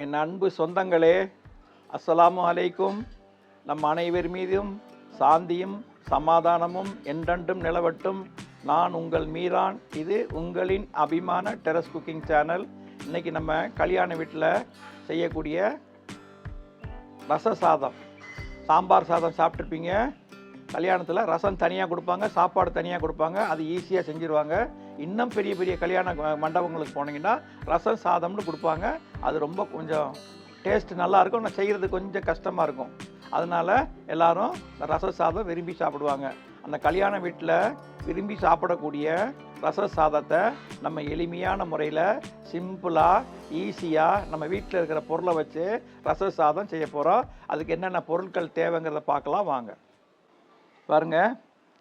என் அன்பு சொந்தங்களே அஸ்ஸலாமு அலைக்கும். நம் அனைவர் மீதும் சாந்தியும் சமாதானமும் என்றென்றும் நிலவட்டும். நான் உங்கள் மீரான். இது உங்களின் அபிமான டெரஸ் குக்கிங் சேனல். இன்றைக்கி நம்ம கல்யாண வீட்டில் செய்யக்கூடிய ரச சாதம். சாம்பார் சாதம் சாப்பிட்ருப்பீங்க கல்யாணத்தில் ரசம் தனியாக கொடுப்பாங்க சாப்பாடு தனியாக கொடுப்பாங்க அது ஈஸியாக செஞ்சுருவாங்க. இன்னும் பெரிய பெரிய கல்யாண மண்டபங்களுக்கு போனீங்கன்னா ரசம் சாதம்னு கொடுப்பாங்க. அது ரொம்ப கொஞ்சம் டேஸ்ட் நல்லாயிருக்கும் நான் ஆனால் செய்கிறது கொஞ்சம் கஷ்டமாக இருக்கும். அதனால் எல்லாரும் ரச சாதம் விரும்பி சாப்பிடுவாங்க. அந்த கல்யாண வீட்டில் விரும்பி சாப்பிடக்கூடிய ரச சாதத்தை நம்ம எளிமையான முறையில் சிம்பிளாக ஈஸியாக நம்ம வீட்டில் இருக்கிற பொருளை வச்சு ரச சாதம் செய்ய போகிறோம் அதுக்கு என்னென்ன பொருட்கள் தேவைங்கிறத பார்க்கலாம் வாங்க. பாருங்க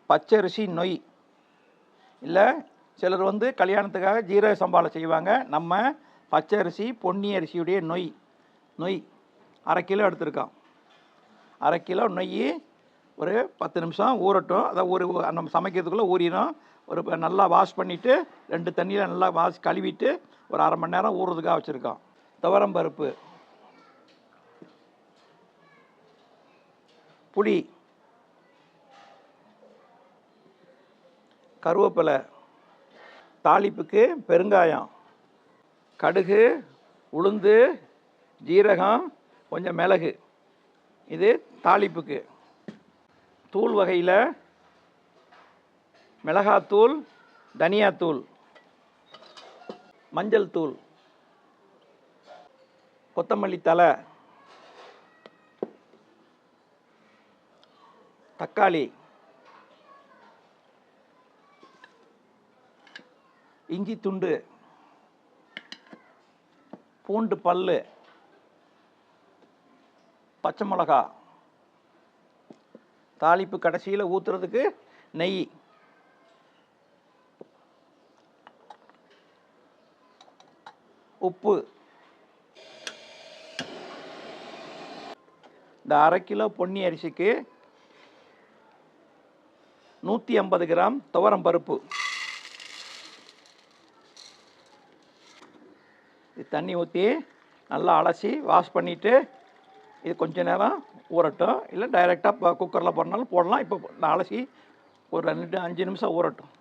பச்சரிசி நொய். இல்லை சிலர் வந்து கல்யாணத்துக்காக ஜீரக சம்பாவில் செய்வாங்க. நம்ம பச்சரிசி பொன்னி அரிசியுடைய நொய். நொய். அரை கிலோ எடுத்திருக்கோம். அரை கிலோ நொய் ஒரு பத்து நிமிஷம் ஊறட்டும். அதை ஒரு நம்ம சமைக்கிறதுக்குள்ளே ஊறிடும். ஒரு நல்லா வாஷ் பண்ணிவிட்டு ரெண்டு தண்ணியில் நல்லா வாஷ் கழுவிட்டு ஒரு அரை மணி நேரம் ஊறுறதுக்காக வச்சுருக்கோம். துவரம் பருப்பு. புளி. கருவேப்பிலை. தாளிப்புக்கு பெருங்காயம். கடுகு உளுந்து ஜீரகம் கொஞ்சம் மிளகு. இது தாளிப்புக்கு. தூள் வகையில் மிளகாத்தூள் தனியாத்தூள் மஞ்சள் தூள் கொத்தமல்லி தழை தக்காளி. இஞ்சி துண்டு பூண்டு பல்லு பச்சை மிளகா தாளிப்பு கடைசியில் ஊற்றுறதுக்கு நெய். உப்பு. இந்த அரை கிலோ பொன்னி அரிசிக்கு நூற்றி ஐம்பது கிராம் துவரம் பருப்பு. இது தண்ணி ஊற்றி நல்லா அலசி வாஷ் பண்ணிவிட்டு இது கொஞ்ச நேரம் ஊறட்டும். இல்லை டைரெக்டாக குக்கரில் போடனாலும் போடலாம். இப்போ நான் அலசி ஒரு ரெண்டு அஞ்சு நிமிஷம் ஊறட்டும்.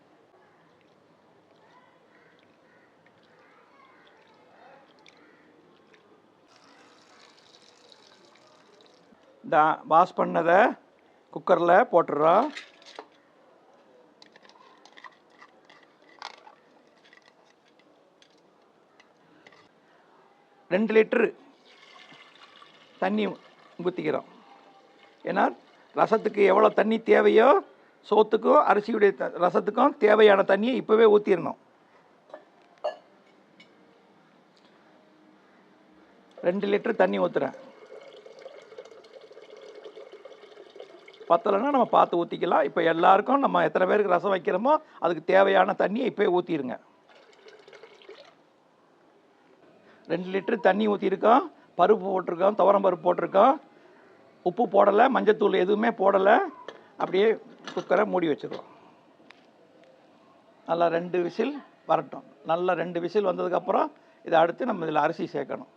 இந்த வாஷ் பண்ணதை குக்கரில் போட்டுடுறோம். ரெண்டு லிட்ரு தண்ணி ஊற்றிக்கிறோம் ஏன்னா ரசத்துக்கு எவ்வளோ தண்ணி தேவையோ சோத்துக்கும் அரிசியுடைய த- ரசத்துக்கும் தேவையான தண்ணியை இப்போவே ஊற்றிடணும் ரெண்டு லிட்டர் தண்ணி ஊற்றுறேன் பத்தலைன்னா நம்ம பார்த்து ஊற்றிக்கலாம் இப்போ எல்லாருக்கும் நம்ம எத்தனை பேருக்கு ரசம் வைக்கிறோமோ அதுக்கு தேவையான தண்ணியை இப்போயே ஊற்றிடுங்க ரெண்டு லிட்டரு தண்ணி ஊற்றிருக்கோம் பருப்பு போட்டிருக்கோம் துவரம் பருப்பு போட்டிருக்கோம். உப்பு போடலை மஞ்சத்தூள் எதுவுமே போடலை. அப்படியே குக்கரை மூடி வச்சுருவோம் நல்லா ரெண்டு விசில் வரட்டும். நல்லா ரெண்டு விசில் வந்ததுக்கப்புறம் இதை அடுத்து நம்ம இதில் அரிசி சேர்க்கணும்.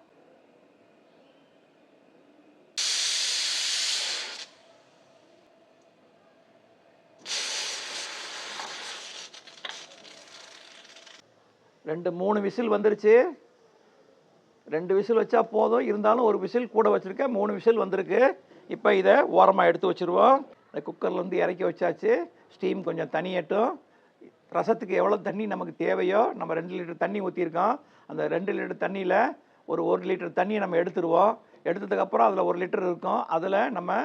ரெண்டு மூணு விசில் வந்துருச்சு. ரெண்டு விசில் வச்சா போதும். இருந்தாலும் ஒரு விசில் கூட வச்சுருக்கேன் மூணு விசில் வந்திருக்கு. இப்போ இதை ஓரமாக எடுத்து வச்சுருவோம். இந்த குக்கர்லேருந்து இறக்கி வச்சாச்சு. ஸ்டீம் கொஞ்சம் தனியட்டும் ரசத்துக்கு எவ்வளோ தண்ணி நமக்கு தேவையோ நம்ம ரெண்டு லிட்டர் தண்ணி ஊற்றிருக்கோம் அந்த ரெண்டு லிட்டர் தண்ணியில் ஒரு ஒரு லிட்டர் தண்ணியை நம்ம எடுத்துருவோம். எடுத்ததுக்கப்புறம் அதில் ஒரு லிட்டர் இருக்கும். அதில் நம்ம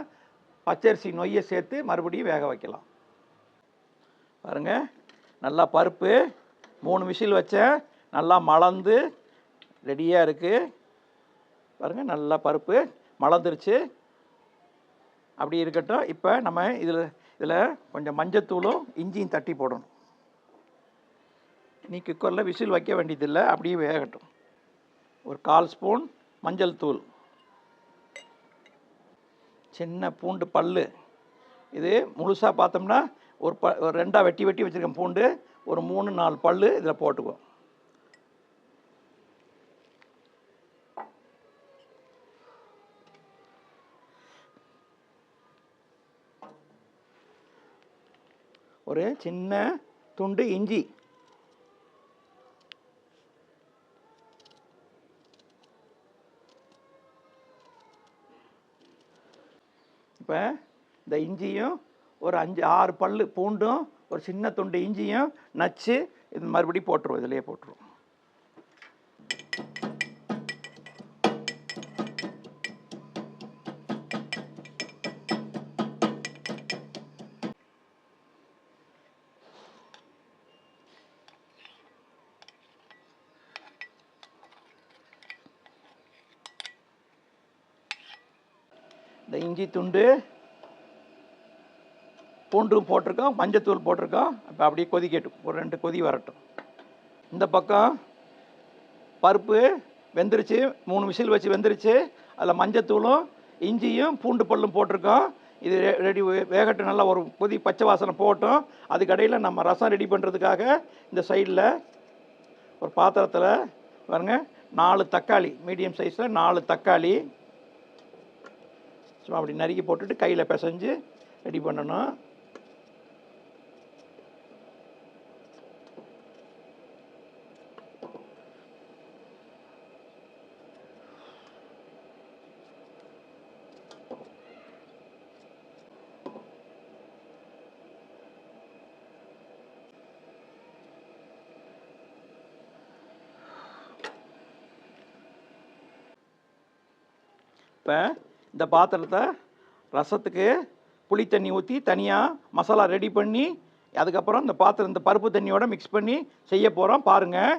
பச்சரிசி நொய்யை சேர்த்து மறுபடியும் வேக வைக்கலாம். பாருங்க. நல்லா பருப்பு மூணு விசில் வச்சேன். நல்லா மலர்ந்து ரெடியாக இருக்குது பாருங்கள் நல்லா பருப்பு மலர்ந்துருச்சு. அப்படி இருக்கட்டும். இப்போ நம்ம இதில் இதில் கொஞ்சம் மஞ்சத்தூளும் இஞ்சியும் தட்டி போடணும். நீ குக்கரில் விசில் வைக்க வேண்டியதில்லை. அப்படியே வேகட்டும். ஒரு கால் ஸ்பூன் மஞ்சள் தூள். சின்ன பூண்டு பல்லு. இது முழுசாக பார்த்தோம்னா ஒரு ப ஒரு ரெண்டாக வெட்டி வெட்டி வச்சுருக்கேன் பூண்டு. ஒரு மூணு நாலு பல்லு இதில் போட்டுக்குவோம். ஒரு சின்ன துண்டு இஞ்சி. இப்போ இந்த இஞ்சியும் ஒரு அஞ்சு ஆறு பல்லு பூண்டும் ஒரு சின்ன துண்டு இஞ்சியும் நச்சு இது மறுபடியும் போட்டுருவோம் இதுலேயே போட்டுருவோம். துண்டு பூண்டும் போட்டிருக்கோம் மஞ்சத்தூள் போட்டிருக்கோம். இப்போ அப்படியே கொதிக்கட்டும் ஒரு ரெண்டு கொதி வரட்டும். இந்த பக்கம் பருப்பு வெந்துருச்சு மூணு விசில் வச்சு வெந்துருச்சு. அதில் மஞ்சத்தூளும் இஞ்சியும் பூண்டு பல்லும் போட்டிருக்கோம். இது ரெடி வேகட்டு வேகட்டும் நல்லா ஒரு கொதி பச்சை வாசனை போட்டோம் அதுக்கடையில் நம்ம ரசம் ரெடி பண்ணுறதுக்காக இந்த சைடில் ஒரு பாத்திரத்தில் பாருங்கள் நாலு தக்காளி மீடியம் சைஸில் நாலு தக்காளி. சும்மா அப்படி நறுக்கி போட்டுட்டு கையில் பிசைஞ்சு ரெடி பண்ணணும். இப்போ இந்த பாத்திரத்தை ரசத்துக்கு புளி தண்ணி ஊற்றி தனியாக மசாலா ரெடி பண்ணி அதுக்கப்புறம் இந்த பாத்திரம் இந்த பருப்பு தண்ணியோடு மிக்ஸ் பண்ணி செய்ய போகிறோம் பாருங்கள்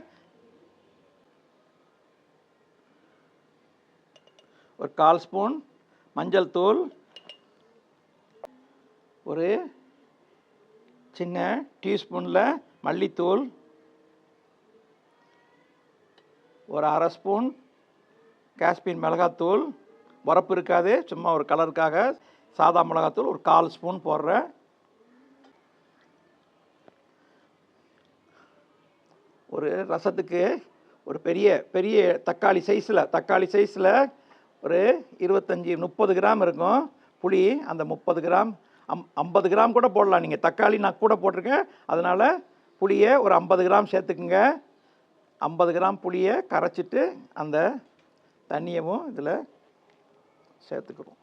ஒரு கால் ஸ்பூன் மஞ்சள் தூள் ஒரு சின்ன டீஸ்பூனில் மல்லித்தூள் ஒரு அரை ஸ்பூன் காஷ்மீர் மிளகாத்தூள் உரப்பு இருக்காது. சும்மா ஒரு கலருக்காக சாதா மிளகாத்தூள் ஒரு கால் ஸ்பூன் போடுறேன். ஒரு ரசத்துக்கு ஒரு பெரிய பெரிய தக்காளி சைஸில் தக்காளி சைஸில் ஒரு இருபத்தஞ்சி முப்பது கிராம் இருக்கும். புளி அந்த முப்பது கிராம் அம் ஐம்பது கிராம் கூட போடலாம். நீங்கள் தக்காளி நான் கூட போட்டிருக்கேன். அதனால் புளியை ஒரு ஐம்பது கிராம் சேர்த்துக்குங்க. ஐம்பது கிராம் புளியை கரைச்சிட்டு அந்த தண்ணியவும் இதில் சேர்த்துக்கிறோம்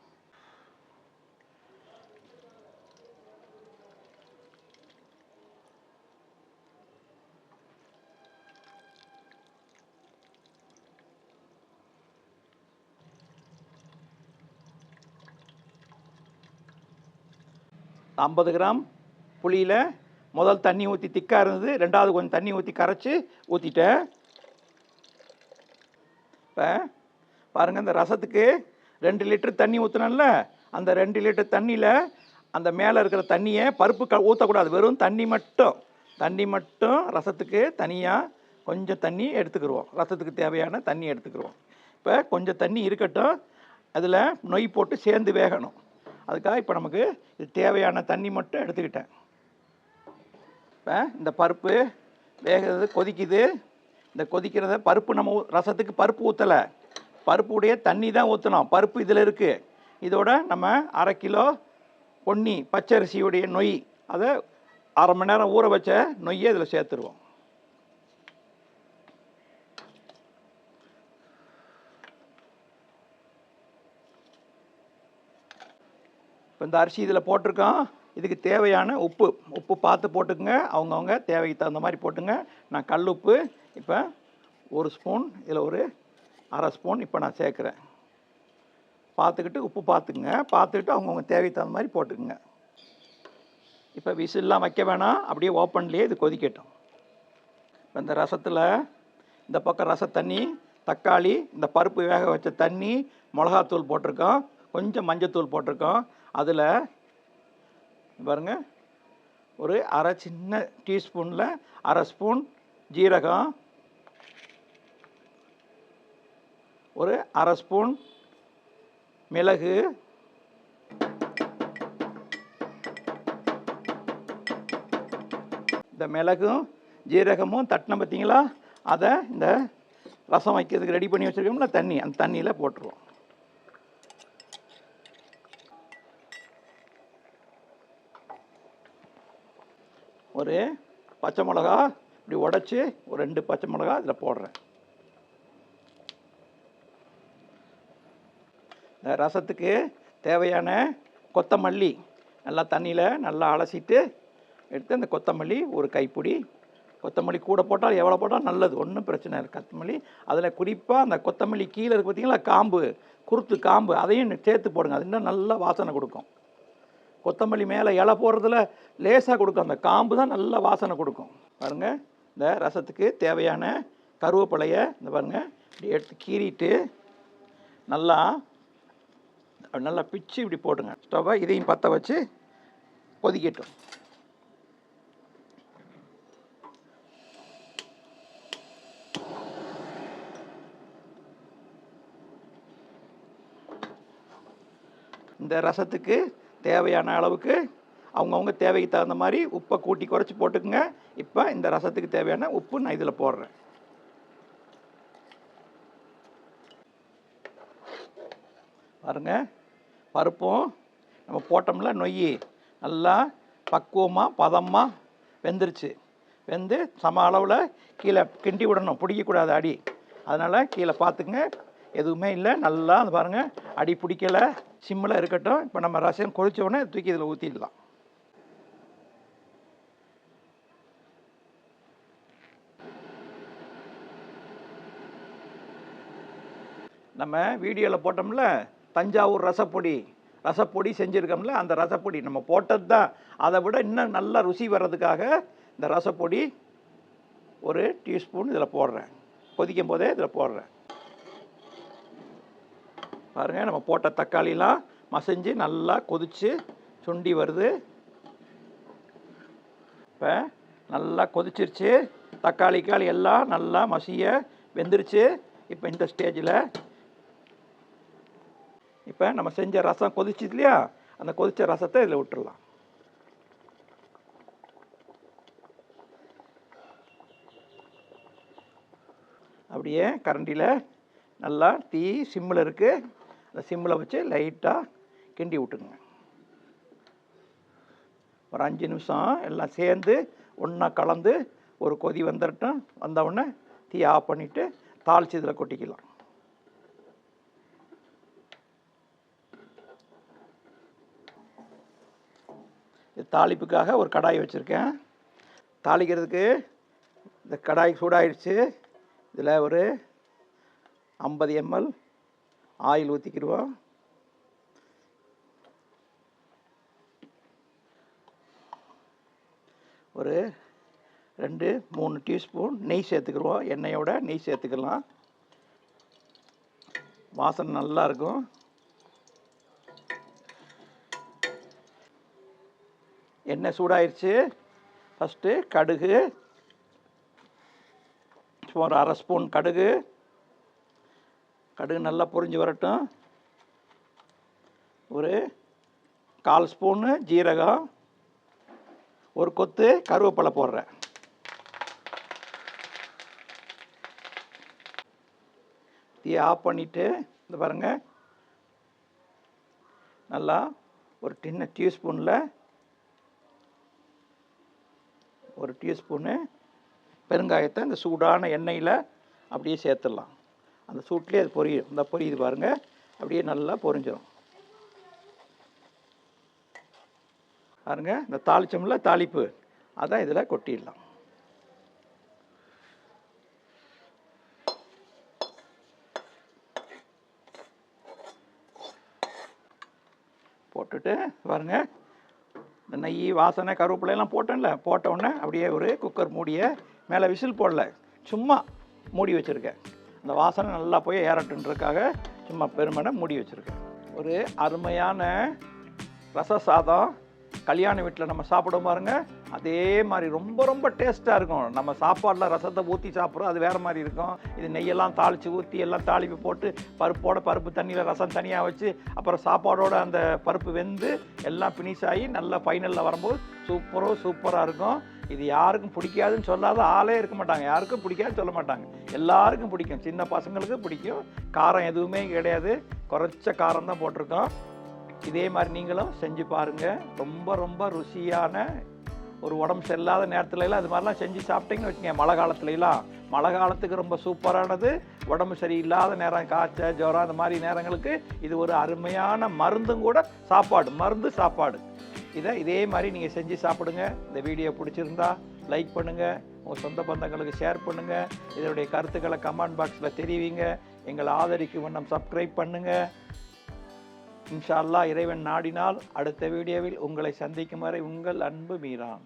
ஐம்பது கிராம் புளியில் முதல் தண்ணி ஊற்றி திக்காக இருந்தது ரெண்டாவது கொஞ்சம் தண்ணி ஊற்றி கரைச்சி ஊற்றிட்டேன் இப்போ பாருங்கள் இந்த ரசத்துக்கு ரெண்டு லிட்டர் தண்ணி ஊற்றினேன்ல அந்த ரெண்டு லிட்டர் தண்ணியில் அந்த மேலே இருக்கிற தண்ணியை பருப்பு க ஊற்றக்கூடாது வெறும் தண்ணி மட்டும். தண்ணி மட்டும் ரசத்துக்கு தனியாக கொஞ்சம் தண்ணி எடுத்துக்கிடுவோம் ரசத்துக்கு தேவையான தண்ணி எடுத்துக்கிடுவோம் இப்போ கொஞ்சம் தண்ணி இருக்கட்டும். அதில் நொய் போட்டு சேர்ந்து வேகணும். அதுக்காக இப்போ நமக்கு இது தேவையான தண்ணி மட்டும் எடுத்துக்கிட்டேன். இப்போ இந்த பருப்பு வேகிறது கொதிக்குது. இந்த கொதிக்கிறத பருப்பு நம்ம ரசத்துக்கு பருப்பு ஊற்றலை பருப்புடைய தண்ணி தான் ஊற்றணும் பருப்பு இதில் இருக்குது இதோட நம்ம அரை கிலோ பொன்னி பச்சரிசியுடைய நொய் அதை அரை மணி நேரம் ஊற வச்ச நொய்யை இதில் சேர்த்துருவோம். இப்போ இந்த அரிசி இதில் போட்டிருக்கோம். இதுக்கு தேவையான உப்பு உப்பு பார்த்து போட்டுக்குங்க. அவங்கவுங்க தேவைக்கு தகுந்த மாதிரி போட்டுங்க. நான் கல் உப்பு இப்போ ஒரு ஸ்பூன் இதில் ஒரு அரை ஸ்பூன் இப்போ நான் சேர்க்குறேன். பார்த்துக்கிட்டு உப்பு பார்த்துக்குங்க. பார்த்துக்கிட்டு அவங்கவுங்க தேவைக்கு தகுந்த மாதிரி போட்டுக்குங்க. இப்போ விசில்லாம் வைக்க வேணாம். அப்படியே ஓப்பன்லேயே இது கொதிக்கட்டும். இப்போ இந்த ரசத்தில் இந்த பக்கம் ரச தண்ணி தக்காளி இந்த பருப்பு வேக வச்ச தண்ணி மிளகாத்தூள் போட்டிருக்கோம். கொஞ்சம் மஞ்சத்தூள் போட்டிருக்கோம். அதில் பாருங்கள் ஒரு அரை சின்ன டீஸ்பூனில் அரை ஸ்பூன் ஜீரகம் ஒரு அரை ஸ்பூன் மிளகு. இந்த மிளகும் ஜீரகமும் தட்டின பார்த்தீங்களா? அதை இந்த ரசம் வைக்கிறதுக்கு ரெடி பண்ணி வச்சுருக்கோம்ல தண்ணி. அந்த தண்ணியில் போட்டுருவோம். ஒரு பச்சை மிளகா இப்படி உடச்சி ஒரு ரெண்டு பச்சை மிளகா இதில் போடுறேன். இந்த ரசத்துக்கு தேவையான கொத்தமல்லி நல்லா தண்ணியில் நல்லா அலசிட்டு எடுத்து அந்த கொத்தமல்லி ஒரு கைப்பிடி. கொத்தமல்லி கூட போட்டால் எவ்வளோ போட்டால் நல்லது ஒன்றும் பிரச்சனை இல்லை. கொத்தமல்லி அதில் குறிப்பாக அந்த கொத்தமல்லி கீழே இருக்கு பார்த்திங்களா காம்பு குருத்து காம்பு அதையும் சேர்த்து போடுங்க. அது இன்னும் நல்லா வாசனை கொடுக்கும். கொத்தமல்லி மேலே இலை போடுறதுல லேசாக கொடுக்கும். அந்த காம்பு தான் நல்ல வாசனை கொடுக்கும். பாருங்கள் இந்த ரசத்துக்கு தேவையான கருவேப்பிலையை இந்த பாருங்கள் இப்படி எடுத்து கீறிட்டு நல்லா நல்லா பிச்சு இப்படி போட்டுங்க ஸ்டவ்வை இதையும் பற்ற வச்சு கொதிக்கட்டும். இந்த ரசத்துக்கு தேவையான அளவுக்கு அவங்கவுங்க தேவைக்கு தகுந்த மாதிரி உப்பை கூட்டி குறைச்சி போட்டுக்குங்க. இப்போ இந்த ரசத்துக்கு தேவையான உப்பு நான் இதில் போடுறேன். பாருங்க. பருப்பும் நம்ம போட்டோம்ல நொய் நல்லா பக்குவமாக பதமாக வெந்துருச்சு. வெந்து சம அளவில் கீழே கிண்டி விடணும். பிடிக்கக்கூடாது அடி. அதனால் கீழே பார்த்துங்க எதுவுமே இல்லை. நல்லா அது பாருங்கள் அடி பிடிக்கல. சிம்மில் இருக்கட்டும். இப்போ நம்ம ரசம் கொதித்த உடனே தூக்கி இதில் ஊற்றிடலாம் நம்ம வீடியோவில் போட்டோம்ல தஞ்சாவூர் ரசப்பொடி ரசப்பொடி செஞ்சுருக்கோம்ல அந்த ரசப்பொடி நம்ம போட்டது தான். அதை விட இன்னும் நல்லா ருசி வர்றதுக்காக இந்த ரசப்பொடி ஒரு டீஸ்பூன் இதில் போடுறேன். கொதிக்கும் போதே இதில் போடுறேன். பாருங்கள் நம்ம போட்ட தக்காளிலாம் மசைஞ்சு நல்லா கொதித்து சுண்டி வருது. இப்போ நல்லா கொதிச்சிருச்சு. தக்காளி காளி எல்லாம் நல்லா மசிய வெந்துருச்சு. இப்போ இந்த ஸ்டேஜில் இப்போ நம்ம செஞ்ச ரசம் கொதிச்சு இல்லையா? அந்த கொதிச்ச ரசத்தை இதில் விட்டுடலாம் அப்படியே கரண்டியில் நல்லா தீ சிம்மில் இருக்குது அந்த சிம்மில் வச்சு லைட்டாக கிண்டி விட்டுங்க. ஒரு அஞ்சு நிமிஷம் எல்லாம் சேர்ந்து ஒன்றா கலந்து ஒரு கொதி வந்துடட்டும் வந்தவுடனே தீ ஆஃப் பண்ணிவிட்டு தாளிச்சு இதில் கொட்டிக்கலாம். தாளிப்புக்காக ஒரு கடாய் வச்சுருக்கேன். தாளிக்கிறதுக்கு இந்த கடாய் சூடாயிடுச்சு. இதில் ஒரு ஐம்பது எம்எல் ஆயில் ஊற்றிக்கிடுவோம் ஒரு ரெண்டு மூணு டீஸ்பூன் நெய் சேர்த்துக்கிடுவோம் எண்ணெயோட நெய் சேர்த்துக்கலாம். வாசனை நல்லா எண்ணெய் சூடாயிருச்சு? ஃபஸ்ட்டு கடுகு. ஒரு அரை ஸ்பூன் கடுகு. கடுகு நல்லா பொரிஞ்சு வரட்டும். ஒரு கால் ஸ்பூனு ஜீரகம். ஒரு கொத்து கருவேப்பிலை போடுறேன். தீயை ஆஃப் பண்ணிவிட்டு இந்த பாருங்கள் நல்லா ஒரு டின்ன டீஸ்பூனில் ஒரு டீஸ்பூனு பெருங்காயத்தை இந்த சூடான எண்ணெயில் அப்படியே சேர்த்துடலாம். அந்த சூட்லேயே அது பொரியும். இந்த பொரியுது பாருங்கள் அப்படியே நல்லா பொரிஞ்சிடும் பாருங்க இந்த தாளிச்சோம்ல தாளிப்பு. அதான் இதில் கொட்டிடலாம். போட்டுட்டு பாருங்க நெய் வாசனை கருவேப்பிலையெல்லாம் போட்டேன்ல. போட்ட உடனே அப்படியே ஒரு குக்கர் மூடியை மேலே விசில் போடல. சும்மா மூடி வச்சுருக்கேன். அந்த வாசனை நல்லா போய் ஏறட்டுன்றதுக்காக சும்மா பெருமனை மூடி வச்சுருக்கேன். ஒரு அருமையான ரச சாதம். கல்யாண வீட்டில் நம்ம சாப்பிடும் பாருங்கள் அதே மாதிரி ரொம்ப ரொம்ப டேஸ்ட்டாக இருக்கும். நம்ம சாப்பாடில் ரசத்தை ஊற்றி சாப்பிட்றோம் அது வேறு மாதிரி இருக்கும். இது நெய்யெல்லாம் தாளித்து ஊற்றி எல்லாம் தாளிப்பு போட்டு பருப்போட பருப்பு தண்ணியில் ரசம் தனியாக வச்சு அப்புறம் சாப்பாடோட அந்த பருப்பு வெந்து எல்லாம் ஃபினிஷ் ஆகி நல்லா ஃபைனலில் வரும்போது சூப்பரோ சூப்பராக இருக்கும். இது யாருக்கும் பிடிக்காதுன்னு சொல்லாத ஆளே இருக்க மாட்டாங்க. யாருக்கும் பிடிக்காதுன்னு சொல்ல மாட்டாங்க. எல்லாருக்கும் பிடிக்கும். சின்ன பசங்களுக்கு பிடிக்கும். காரம் எதுவுமே கிடையாது. குறைச்ச காரம் தான் போட்டிருக்கோம். இதே மாதிரி நீங்களும் செஞ்சு பாருங்கள் ரொம்ப ரொம்ப ருசியான ஒரு உடம்பு சரியில்லாத நேரத்துலலாம் அது மாதிரிலாம் செஞ்சு சாப்பிட்டீங்கன்னு வச்சுக்கோங்க. மழை காலத்துலலாம். மழை காலத்துக்கு ரொம்ப சூப்பரானது. உடம்பு சரியில்லாத நேரம் காய்ச்ச ஜுரம் அந்த மாதிரி நேரங்களுக்கு இது ஒரு அருமையான மருந்தும் கூட சாப்பாடு மருந்து சாப்பாடு. இதை இதே மாதிரி நீங்கள் செஞ்சு சாப்பிடுங்க. இந்த வீடியோ பிடிச்சிருந்தா லைக் பண்ணுங்கள் உங்கள் சொந்த பந்தங்களுக்கு ஷேர் பண்ணுங்கள் இதனுடைய கருத்துக்களை கமெண்ட் பாக்ஸில் தெரிவிங்க. எங்களை ஆதரிக்கும் வண்ணம் சப்ஸ்கிரைப் பண்ணுங்கள் இன்ஷா அல்லா இறைவன் நாடினால் அடுத்த வீடியோவில் உங்களை சந்திக்கும் வரை உங்கள் அன்பு மீறான்